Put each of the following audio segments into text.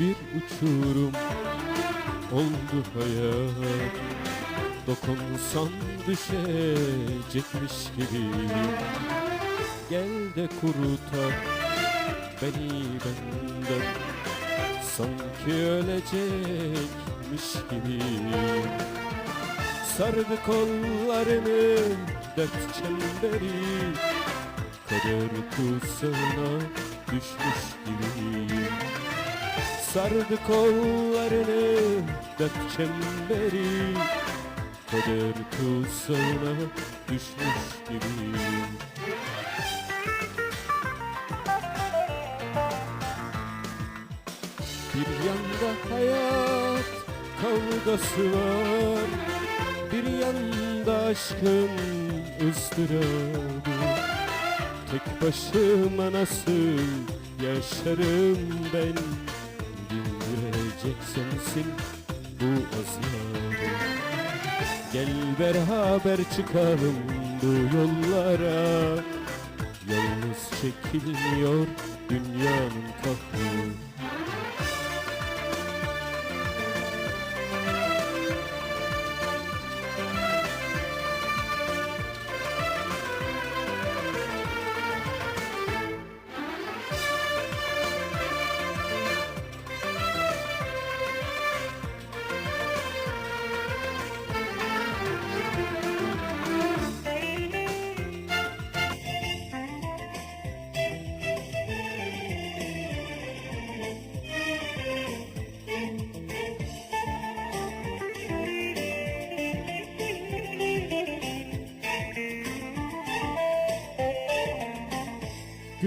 bir uçurum oldu hayat. Dokunsan düşecekmiş gibi. Gel de kurutar beni benden. Sanki ölecekmiş gibi. Sardı kollarını dert çemberi. Kader tuzağına düşmüş gibiyim Sardı kollarını dert çemberi. Kader tuzağına düşmüş gibiyim Bir yanda hayat kavgası var. Bir yanda aşkın ızdırabı. Tek başıma nasıl yaşarım ben Sensin bu azabı Gel beraber çıkalım bu yollara. Yalnız çekilmiyor dünyanın kahrı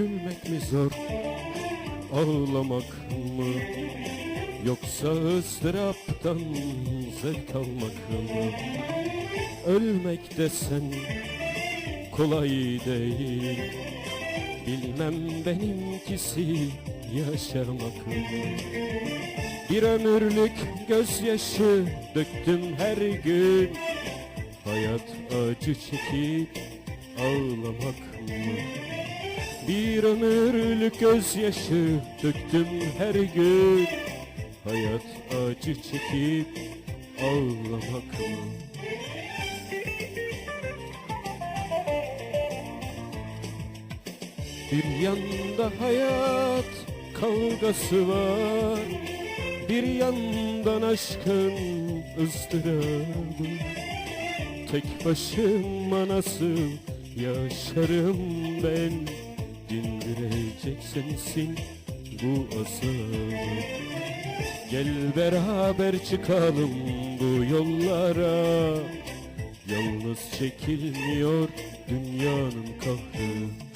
Gülmek mi zor, ağlamak mı? Yoksa ızdıraptan zevk almak mı? Ölmek desen kolay değil Bilmem benimkisi yaşamak mı? Bir ömürlük gözyaşı döktüm her gün Hayat acı çekip ağlamak mı? Bir ömürlük gözyaşı döktüm her gün. Hayat acı çekip ağlamak mı? Bir yanda hayat kavgası var. Bir yandan aşkın ızdırabı Tek başıma nasıl yaşarım ben Dindirecek sensin bu azabı Gel beraber çıkalım bu yollara. Yalnız çekilmiyor dünyanın kahrı